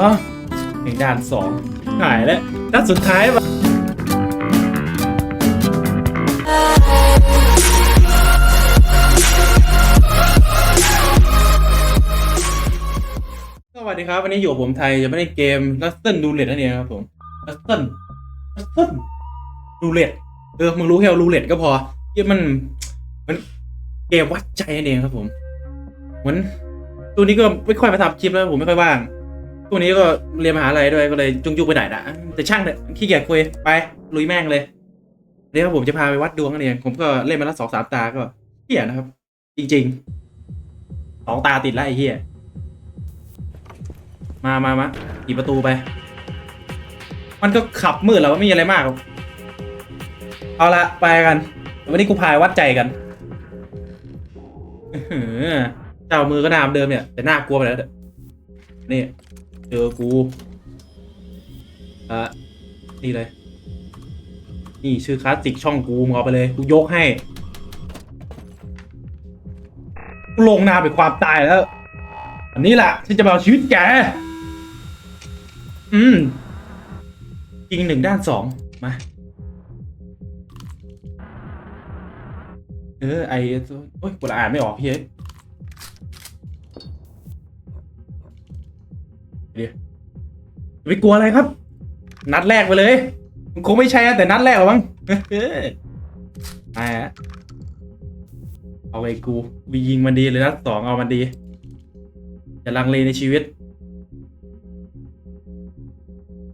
อ๋อถึงด่านสองหายแล้วด้านสุดท้ายว่ะสวัสดีครับ วันนี้อยู่ผมไทยจะไม่ได้เกม Rustle Roulette นั่นเองครับผม Rustle Rustle Roulette เออมึงรู้แค่รูเล็ตก็พอเหี้ยมันมันเกมวัดใจนั่นเองครับผมเหมือนตัวนี้ก็ไม่ค่อยมาทำคลิปแล้วผมไม่ค่อยว่าง ตัวนี้ก็เรียนมหาลัยด้วยก็เลยจุงจุกไปไหนนะแต่ช่างเถอะขี้เกียจคุยไปลุยแม่งเลยเดี๋ยวผมจะพาไปวัดดวงกันเองผมก็เล่นมาแล้วสองสามตาก็เหี้ยนะครับ จริงๆสองตาติดแล้วไอ้เหี้ยมามามากี่ประตูไป มันก็ขับมืดแล้วไม่มีอะไรมาก เอาละไปกันวันนี้กูพายวัดใจกันอื้ออเจ้ามือก็นามเดิมเนี่ย แต่น่ากลัวไปแล้วนี่ เจอกู อะ นี่เลย นี่ชื่อคลาสสิกช่องกูมึงเอาไปเลย กูยกให้ กูลงนามเป็นความตายแล้ว อันนี้แหละที่จะมาเอาชีวิตแก อืมยิงหนึ่งด้านสองมา เออ ไอ้โอ้ยกูละอ่านไม่ออกพี่เอ้ เดี๋ยวไปกลัวอะไรครับ นัดแรกไปเลย มันคงไม่ใช่นะแต่นัดแรกหรอมั้งไปฮะเอาไปกูวียิงมันดีเลยนัดสองเอามันดีอย่าลังเลในชีวิต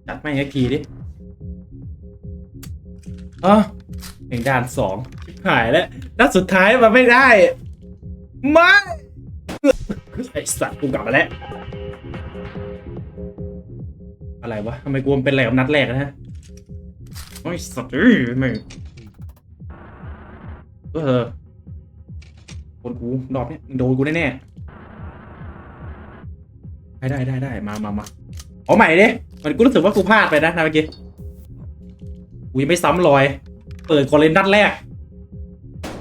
จัดไม่งสักทีดิอ๋อถึงด่านสองหายแล้วนัดสุดท้ายมันไม่ได้ ไม่ไอสัตว์กูกลับมาแล้ว อะไรวะทำไมกูมันเป็นอะไรกับนัดแรกนะโอ้ยสัตว์เอ้ยม่งเออคนกูดอกเนี้ยโดนกูแน่ๆได้ได้ได้ได้มามามาเอาใหม่ดิมันกูรู้สึกว่ากูพลาดไปนะนะเมื่อกี้กูยังไม่ซ้ำรอย เปิดก่อนเลยนัดแรก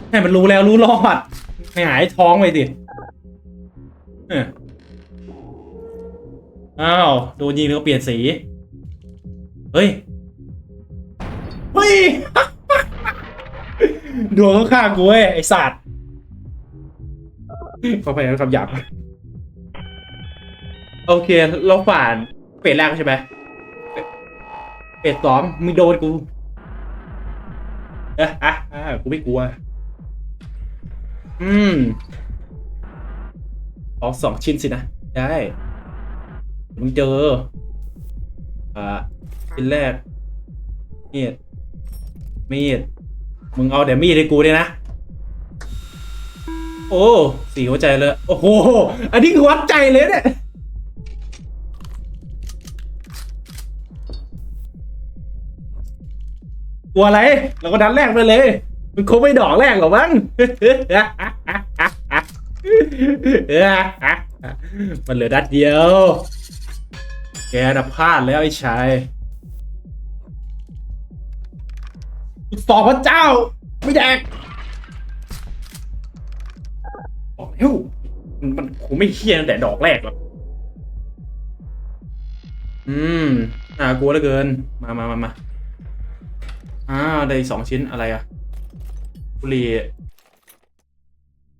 ให้มันรู้แล้วรู้รอดไม่หายท้องไปสิเออ อ้าวโดนยิงแล้วก็เปลี่ยนสี เฮ้ย เฮ้ย ดวงข้างกูเว้ยไอสัตว์ขอพยายามคำหยาบโอเค เราผ่านเฟสแรกใช่ไหมเฟสสองมึงโดนกู เอะอะอะกูไม่กลัว อืมเอสองชิ้นสินะ ได้ มึงเจอ อ่าชิ้นแรกมีดมีดมึงเอาเดี๋ยวมีดให้กูเนี่ยนะ โอ้สีหัวใจเลย โอ้โห อันนี้คือวัดใจเลยเนี่ยกลัวอะไร เราก็ดันแรกไปเลย มันคงไม่ดอกแรกหรอกมั้งมันเหลือดัดเดียว แกน่ะพลาดแล้วไอ้ชายสอบพระเจ้า ไม่แดกบอกแล้วมันมันคงไม่เคียตั้งแต่ดอกแรกหรอกอืมน่ากลัวเหลือเกิน มามามามาอ่าได้อีกสองชิ้นอะไรอะบุหรี่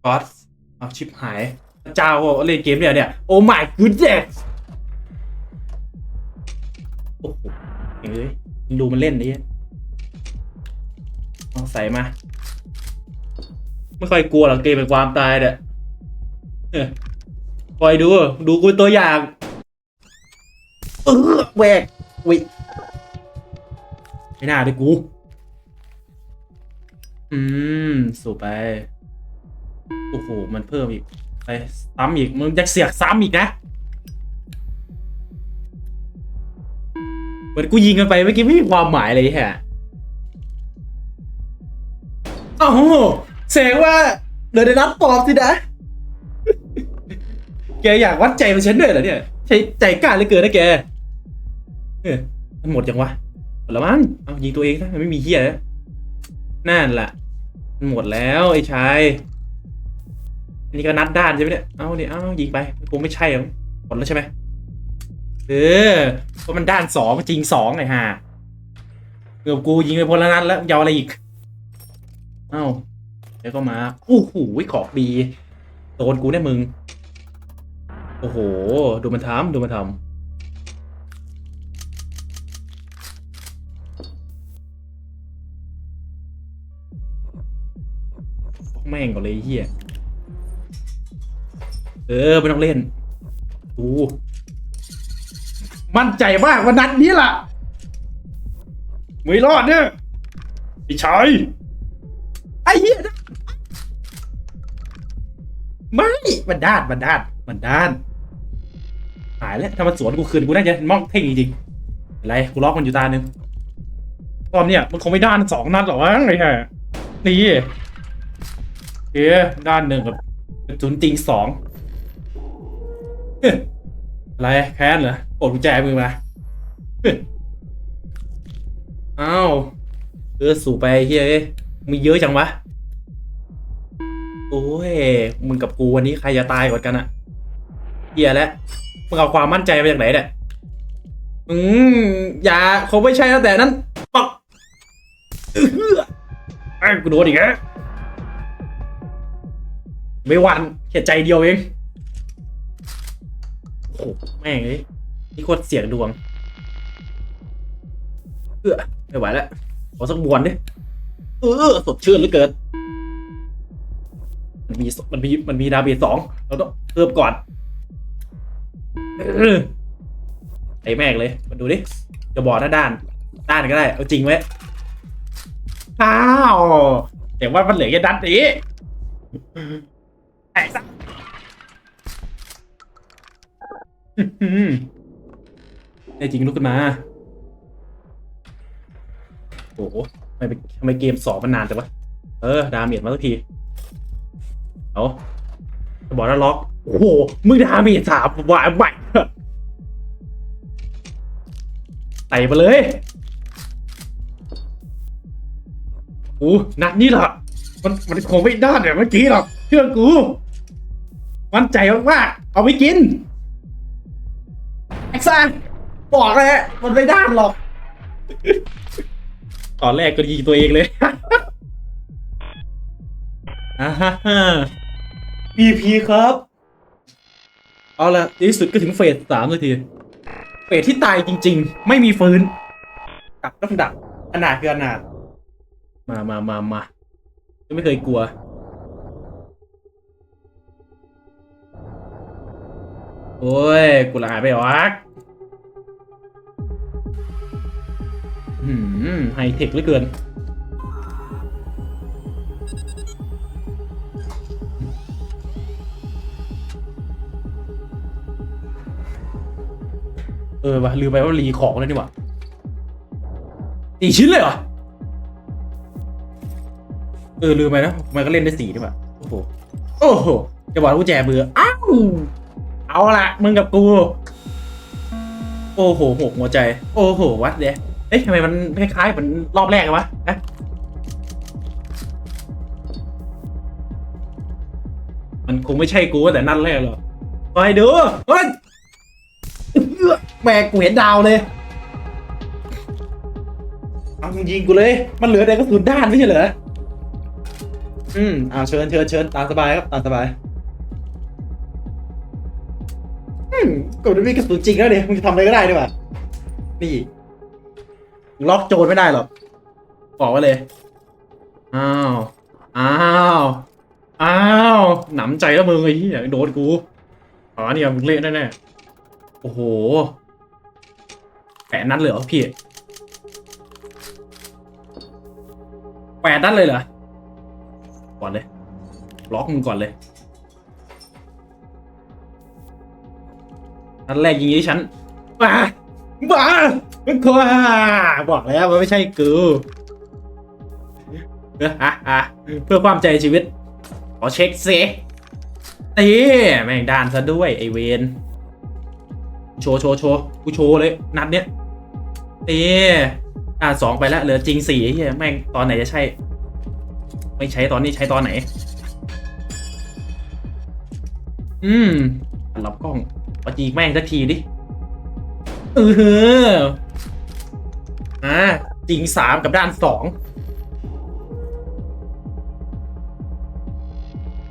ก๊อตเอาชิปหายพระเจ้าเล่นเกมเนี่ยเนี่ย โอ้ my goodness โอ้โหเฮ้ยดูมันเล่นดิเอาใส่มา ไม่ค่อยกลัวหรอกเกมเป็นความตายเนี่ยเอคอยดู ดูกูตัวอย่าง เออแหวกวิไม่น่าด้วยกู อืม สูบไป โอ้โห มันเพิ่มอีก ไป ซ้ำอีก มึงจะเสียกซ้ำอีกนะ เหมือนกูยิงกันไปเมื่อกี้ไม่มีความหมายเลยแฮะอ้าวแสดงว่าเดี๋ยวได้รับปอบสินะ แกอยากวัดใจมันฉันด้วยเหรอเนี่ย ใช้ใจกล้าเหลือเกินนะแกเออมันหมดยังวะ หมดแล้วมั้ง เอายิงตัวเองซะไม่มีเฮียแล้วนั่นแหละมันหมดแล้วไอ้ชาย อันนี้ก็นัดด้านใช่ไหมเนี่ย เอาเนี่ยเอายิงไปคงไม่ใช่หรอกหมดแล้วใช่ไหม เออเพราะมันด้านสองจริงสองไอ้ห่าเกือบกูยิงไปพลนัดแล้วยาวอะไรอีก เอ้าเดี๋ยวก็มาโอ้โหของดีโดนกูแน่มึง โอ้โห ดูมันทำดูมันทำแม่งก่อนเลยเฮียเออ ไม่ต้องเล่นดู มั่นใจมากวันนัดนี้ล่ะ ไม่รอดเนี่ยไอ้ชายไอ้เหี้ยไม่มันด้านมันด้านมันด้านหายแล้วถ้ามันสวนกูคืนกูน่าจะมองเท่งจริงๆอะไรกูล็อกมันอยู่ตาหนึ่งตอนเนี้ยมันคงไม่ด้านสองนัดหรอกวะไอ้ห่านี่เอ๊ด้านหนึ่งกับกระสุนจริงสองอะไรแค้นเหรอ ปลดกุญแจมือมาอ้าวเออสู่ไปเฮ้ยเอ้ยมีเยอะจังวะ โอ้ย มึงกับกูวันนี้ใครจะตายก่อนกันอะเฮียแล้วมึงเอาความมั่นใจมาจากไหนเนี่ยอืมอย่าคงไม่ใช่แล้วแต่นั้นปักไอ้กูโดนอีกแล้วไม่หวันแค่ใจเดียวเองโอ้โหแม่งเลย นี่โคตรเสียงดวงเออไม่ไหวแล้วขอสักบวนดิเออสดชื่นเหลือเกินมันมีมันมีมันมีดาเมจสองเราต้องเพิ่มก่อนไอ้แม่งเลย มาดูดิจะบอกหน้าด้าน ด้านก็ได้ เอาจริงไว้อ้าวแต่ว่ามันเหลือแค่ด้านนี้ไอ้สัส อื้อหือไอ้จริงลุกขึ้นมา โอ้โหทำไมทำไมเกมสองมันนานจังวะ เออ ดาเมจมาสักที เอาจะบอกแล้วล็อก โอ้โห มึงดาเมจสามวายใหม่ไต่มาเลยโอ้นัดนี้ล่ะมันมันคงไม่ได้แบบเมื่อกี้หรอกเชื่อกูมั่นใจมากๆเอาไปกินไอ้ซ่า บอกเลยมันไม่ด้านหรอก ตอนแรกก็ยิงตัวเองเลย อ่าฮ่าฮ่า EP ครับ เอาละในที่สุดก็ถึงเฟสสามนาที เฟสที่ตายจริง ๆ ไม่มีฟื้นดับต้องดับอนาถคืออนาถมามามามาไม่เคยกลัว โอ้ย กูละหายไปหรอก ไฮเทคเหลือเกิน เออวะลืมไปว่ารีของแล้วนี่หว่าสี่ชิ้นเลยเหรอ เออลืมไปนะ มันก็เล่นได้สี่นี่หว่าโอ้โห โอ้โหจะบอกว่ากุญแจเบื่ออ้าว เอาละมึงกับกู โอ้โหหกหัวใจ โอ้โห วัดเดย เอ๊ะทำไมมันคล้ายๆเหมือนรอบแรกเลยวะนะมันคงไม่ใช่กูตั้งแต่นัดแรกหรอกไปดูเฮ้ยแม่กูเห็นดาวเลยเอามึงยิงกูเลย มันเหลือแต่กระสุนด้านไม่ใช่เหรอ อืมอ่าเชิญเชิญเชิญตามสบายครับตามสบาย อืมกูจะมีกระสุนจริงแล้วเนี่ยมึงจะทำอะไรก็ได้ดีกว่านี่ ล็อกโจรไม่ได้หรอกบอกไว้เลย อ้าว อ้าว อ้าว หนำใจแล้วมึงไอ้เหี้ยโดนกูอ๋อเนี่ยมึงเละแน่ๆโอ้โหแปดนัดเลยเหรอพี่แปดนัดเลยเหรอ ก่อนเลย ล็อกมึงก่อนเลยนัดแรกยิงที่ฉันบ้าบ้า มันกลัวบอกแล้วว่าไม่ใช่กูเพื่อความใจชีวิต ขอเช็คเซต้แม่งด่านซะด้วยไอเวนโชว์โชว์โชว์กูโชว์เลย นัดเนี้ยต้ด่าสองไปแล้วเหลือจริงสี่เฮียแม่งตอนไหนจะใช่ ไม่ใช้ตอนนี้ใช้ตอนไหน อืมรับกล้องเอาจีแม่งสักทีดิเออ อ่าจริงสามกับด้านสอง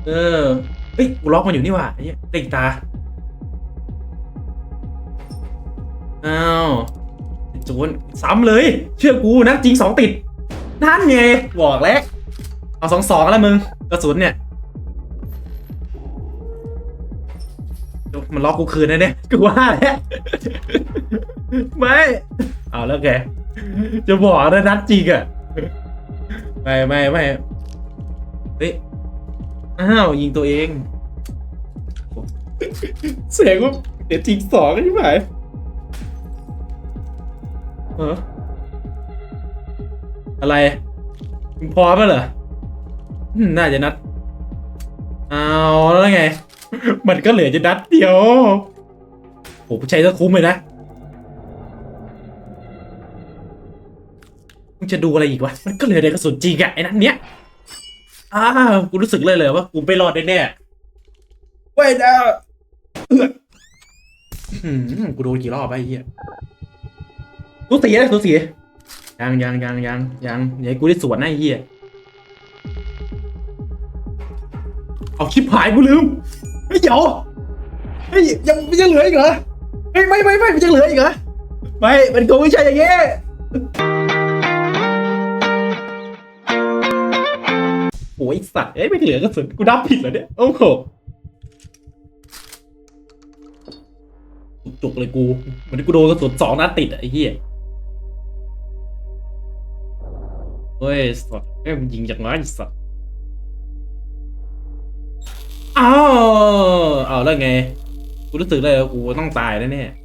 เออเฮ้ยกูล็อกมันอยู่นี่หว่าไอ้เหี้ยเต่งตาอ้าวโจนซ้ำเลย เชื่อกูนะจริงสองติด นั่นไงบอกแล้ว เอาสองสองแล้วมึง กระสุนเนี่ยมันล็อกกูคืนนะเนี่ยกูว่าแล้วไม่ เอาแล้วแก จะบอกนะนัดจริงอะไม่ไม่ไม่เฮ้ยอ้าวยิงตัวเอง เสียงว่าเดี๋ยวจริงสองใช่ไหมเอออะไรมึงพร้อมแล้วเหรอ น่าจะนัด เอาแล้วไง มันก็เหลือจะนัดเดียวโอ้ใช้ก็คุ้มเลยนะ จะดูอะไรอีกวะ มันก็เหลือแต่กระสุนจริงอะไอ้นั่นเนี้ยอ้าวกูรู้สึกเลยเลยว่ากูไม่รอดแน่ๆไม่นะเอื้อหืมกูโดนกี่รอบไปไอ้เหี้ยตัวสีนะตัวสียังยังยังยังยังอย่าให้กูได้สวนนะไอ้เหี้ยเอาชิบหายกูลืมเฮ้ยเดี๋ยวเฮ้ยยังยังเหลืออีกเหรอเฮ้ยไม่ไม่ไม่มันยังเหลืออีกเหรอไม่มันคงไม่ใช่อย่างเงี้ย โอ้ยสัตว์ เอ้ยไม่เหลือกระสุนกูนับผิดเหรอเนี่ย โอ้โหจุกเลยกูเหมือนกูโดนกระสุนสองนัดติดอะไอ้เหี้ยเฮ้ยสัตว์เอ้ยมันยิงจากไหนไอ้สัตว์อ้าวเอาแล้วไง กูรู้สึกเลยว่ากูต้องตายแน่ๆ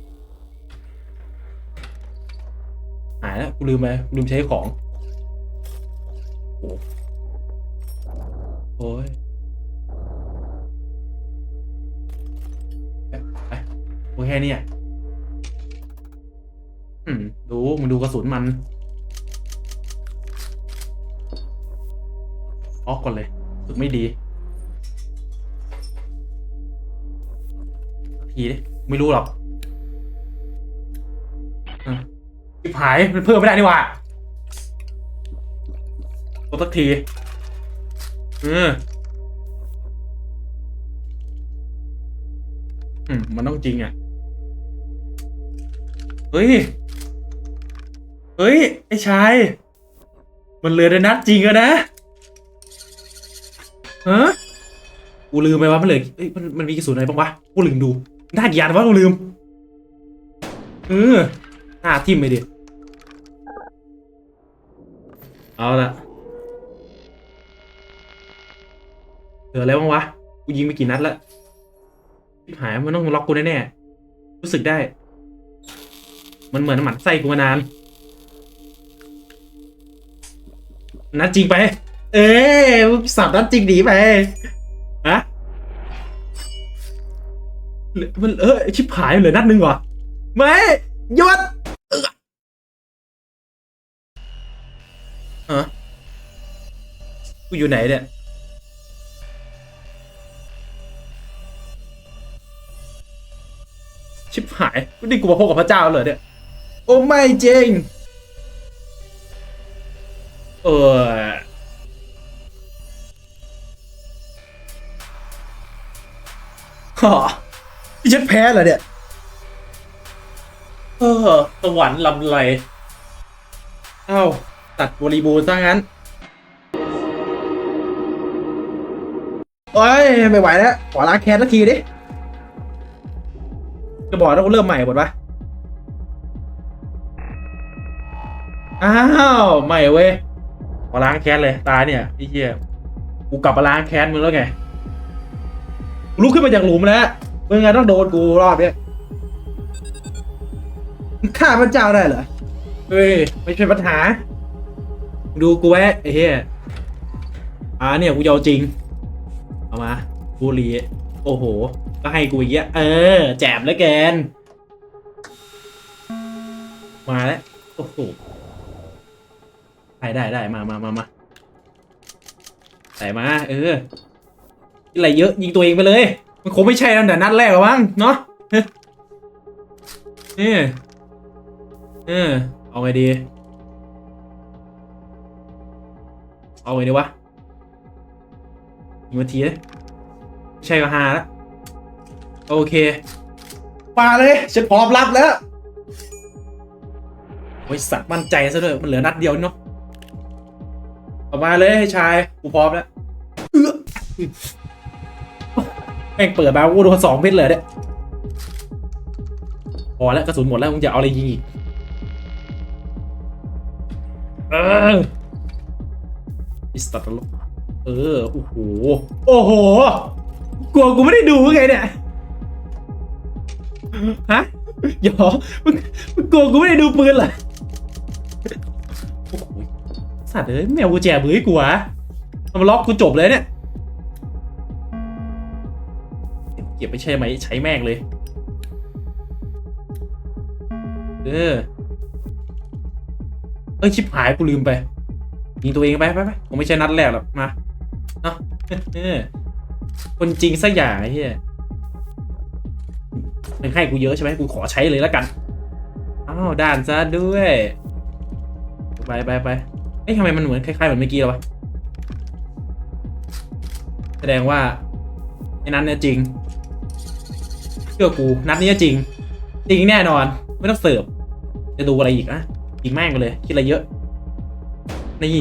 หายแล้วกูลืมไปลืมใช้ของโอ้ ยไปไปโอแค่เนี้อืมดูมึงดูกระสุนมันออกก่อนเลยรู้สึกไม่ดีทีดิไม่รู้หรอกอิบหายมันเพิ่มไม่ได้นี่หว่ากดสักที เอออืมมันต้องจริงอะ เฮ้ย เฮ้ย ไอ้ชาย มันเหลือแต่นัดจริงอะนะฮะกูลืมไปว่ามันเหลือเอ้ยมันมันมีกระสุนอะไรบ้างวะ กูลืมดู น่าเกลียดวะกูลืม เออหน้าทิ่มไปดิ เอาละ ลืออะไรบ้างวะ กูยิงไปกี่นัดแล้วชิบหายมันต้องล็อกกูแน่ๆ รู้สึกได้ มันเหมือนหมันไส้กูมานาน นัดจริงไป เอ้ยสับนัดจริงหนีไปฮะเหลือมันเออชิบหายเหลือนัดหนึ่งวะไม่หยุดเออฮะกูอยู่ไหนเนี่ย ชิบหายนี่กูมาพบกับพระเจ้าเหรอเนี่ย โอ้ไม่จริง เออฮะพี่ฉันแพ้เหรอเนี่ย เออสวรรค์ลำไรเอ้า ตัดบริบูรณ์ซะงั้น โอ้ย ไม่ไหวแล้ว ขอล้างแค้นสักทีดิ จะบอกต้องเริ่มใหม่หมดปะอ้าวใหม่เว้ยมาล้างแค้นเลยตายเนี่ยไอ้เหี้ยกูกลับมาล้างแค้นมึงแล้วไงกูลุกขึ้นมาจากหลุมแล้วมึงไงต้องโดนกูรอบเนี้ยฆ่าพระเจ้าได้เหรอเฮ้ยไม่ใช่ปัญหา ดูกูไว้ไอ้เหี้ยอ่าเนี่ยกูยาวจริง เอามาบุรีโอ้โห ก็ให้กูอีกเยอะเออ แจมแล้วแกน มาแล้ว โอ้โหได้ได้ได้มามามามาใส่มา เอออะไรเยอะ ยิงตัวเองไปเลย มันคงไม่ใช่ตั้งแต่นัดแรกหรอมั้งเนาะเฮ้ยนี่เออเอาไงดี เอาไงดีวะอีกนาทีเลยใช่ก็หาแล้ว โอเค มาเลย ฉันพร้อมรับแล้ว โอ้ยสัตว์มั่นใจซะด้วย มันเหลือนัดเดียวนี่เนาะออกมาเลยให้ชาย กูพร้อมแล้วเอื้อแม่งเปิดมากูโดนสองเม็ดเลยเนี่ยพอแล้วกระสุนหมดแล้วมึงจะเอาอะไรยิงอีก เอออิสตัตลกเออ โอ้โห โอ้โห กลัวกูไม่ได้ดูไงเนี่ย ฮะหยอมึงมึงกลัวกูไม่ได้ดูปืนเหรอโอ้โหสัตว์เอ้ยแมวกูแจมือให้กูวะเอามาล็อกกูจบเลยเนี่ย เก็บไปใช่ไหมใช้แม่งเลย เออ เอ้ยชิบหายกูลืมไป ยิงตัวเองไปไปไปผมไม่ใช่นัดแรกหรอกมาเนาะเออคนจริงสักอย่างไอ้เหี้ย มันให้กูเยอะใช่ไหมกูขอใช้เลยแล้วกันอ้าวด่านซะด้วยไปไปไปเอ้ยทำไมมันเหมือนคล้ายๆเหมือนเมื่อกี้แล้วะแสดงว่าไอ้นั้นเนี่ยจริงเชื่อกูนัดนี้จริง จริงแน่นอน ไม่ต้องเสิร์ฟจะดูอะไรอีกนะยิงแม่งไปเลย คิดอะไรเยอะ นี่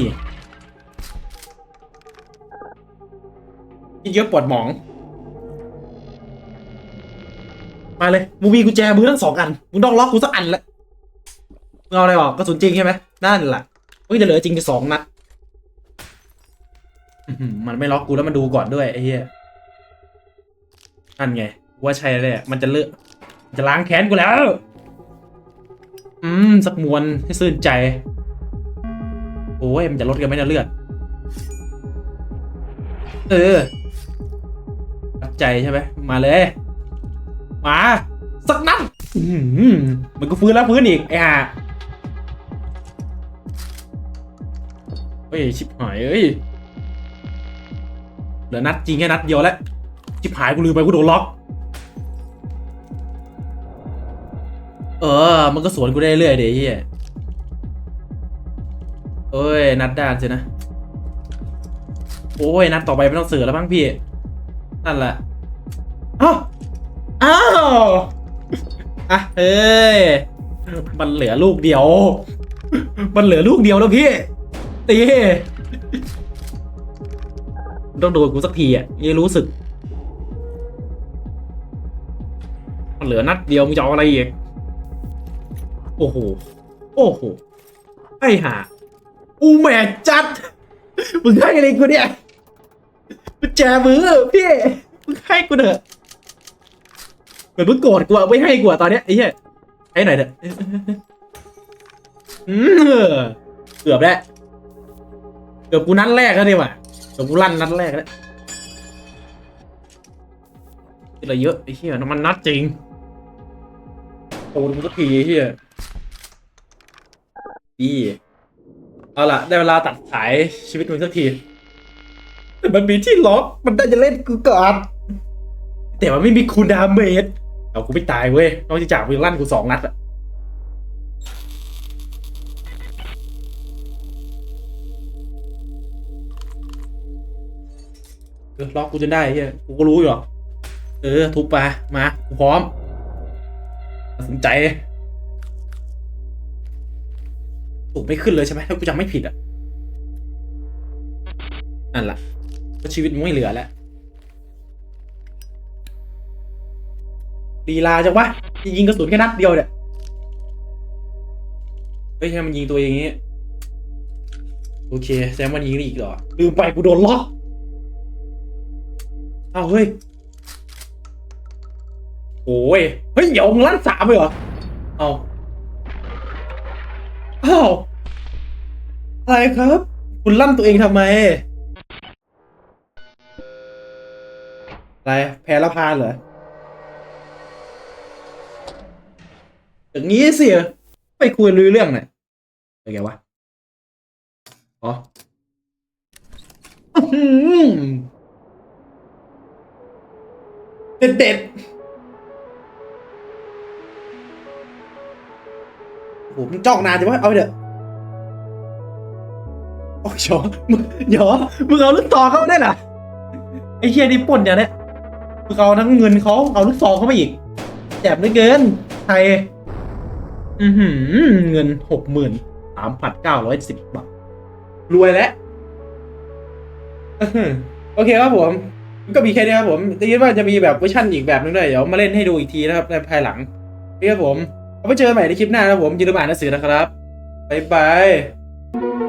คิดเยอะปวดหมอง มาเลยมูมีกุญแจมือทั้งสองอันมึงต้องล็อกกูสักอันละมึงเอาอะไรออกกระสุนจริงใช่ไหมนั่นแหละเฮ้ยจะเหลือจริงแค่สองนัดมันไม่ล็อกกูแล้วมันดูก่อนด้วยไอ้เหี้ยนั่นไงว่าใช่เลยมันจะเลือกจะล้างแค้นกูแล้ว อืม สักมวนให้ซื่นใจ โอ้ยมันจะลดกันไหมเนี่ยเลือด เออรับใจใช่ไหมมาเลย มาสักนัดมันก็ฟื้นแล้วฟื้นอีกไอ้ห่าเฮ้ยชิบหายเอ้ยเหลือนัดจริงแค่นัดเดียวแล้วชิบหายกูลืมไปกูโดนล็อก เออ มันก็สวนกูได้เรื่อยเดี๋ยวเฮียเอ้ย นัดด้านสินะ โอ้ย นัดต่อไปไม่ต้องเสือแล้วบ้างพี่ นั่นแหละอ้าว อะเอ้ยมันเหลือลูกเดียว มันเหลือลูกเดียวแล้วพี่ตีต้องโดนกูสักทีอะยังรู้สึก มันเหลือนัดเดียวมึงจะเอาอะไรอีกโอ้โห โอ้โห ไอ้ห่าอูแม่จัด มึงให้อะไรกูเนี่ยมึงแจมือพี่ มึงให้กูเถอะ เหมือนมึงโกรธกูอะไม่ให้กูอะตอนเนี้ยไอ้เหี้ยให้หน่อยเถอะอืมเกือบแล้วเกือบกูนัดแรกแล้วนี่หว่าเกือบกูลั่นนัดแรกแล้วอะไรเยอะไอ้เหี้ยน้ำมันนัดจริงโอ้ดูสักทีไอ้เหี้ยดีเอาล่ะ ได้เวลาตัดสายชีวิตมึงสักที แต่มันมีที่ล็อกมันได้จะเล่นกูก่อนแต่มันไม่มีคูดาเมจ เอากูไม่ตายเว้ยนอกจากมึงลั่นกูสองนัดอะเออล็อกกูจนได้เฮียกูก็รู้อยู่หรอกเออ ทุบไปมา กูพร้อมตัดสินใจสูบไม่ขึ้นเลยใช่ไหมถ้ากูจำไม่ผิดอะนั่นแหละชีวิตมึงไม่เหลือแล้ว ลีลาจังวะยิงกระสุนแค่นัดเดียวเนี่ยเฮ้ยทำไมมันยิงตัวเองอย่างงี้ โอเคแซมมันยิงได้อีกเหรอ ลืมไปกูโดนล็อกอ้าวเฮ้ยโอ้ยเฮ้ยเดี๋ยวมึงลั่นสามเลยเหรอ เอาอ้าวอะไรครับ คุณลั่นตัวเองทำไม อะไร แพ้ละพานเหรอ อย่างนี้สิไปคุยลือเรื่องหน่อยเป็นไงวะอ๋อเด็ดเด็ดโหมึงจ้องนานจังวะเอาไปเถอะโอ้ยหยอมึงหยอมึงเอาลูกซองเข้าได้เหรอไอ้เฮียนี่ป่นอย่างเนี้ยมึงเอาทั้งเงินเขาเอาลูกซองเข้ามาอีกแจบเหลือเกินไทย เงินหกหมื่นสามพันเก้าร้อยสิบบาท รวยแล้วโอเคครับผม ก็มีแค่นี้ครับผมได้ยินว่าจะมีแบบเวอร์ชันอีกแบบนึงด้วย เดี๋ยวมาเล่นให้ดูอีกทีนะครับ ในภายหลังนะครับผมเอาไปเจอใหม่ในคลิปหน้านะครับผมอย่าลืมอ่านหนังสือนะครับ บ๊ายบาย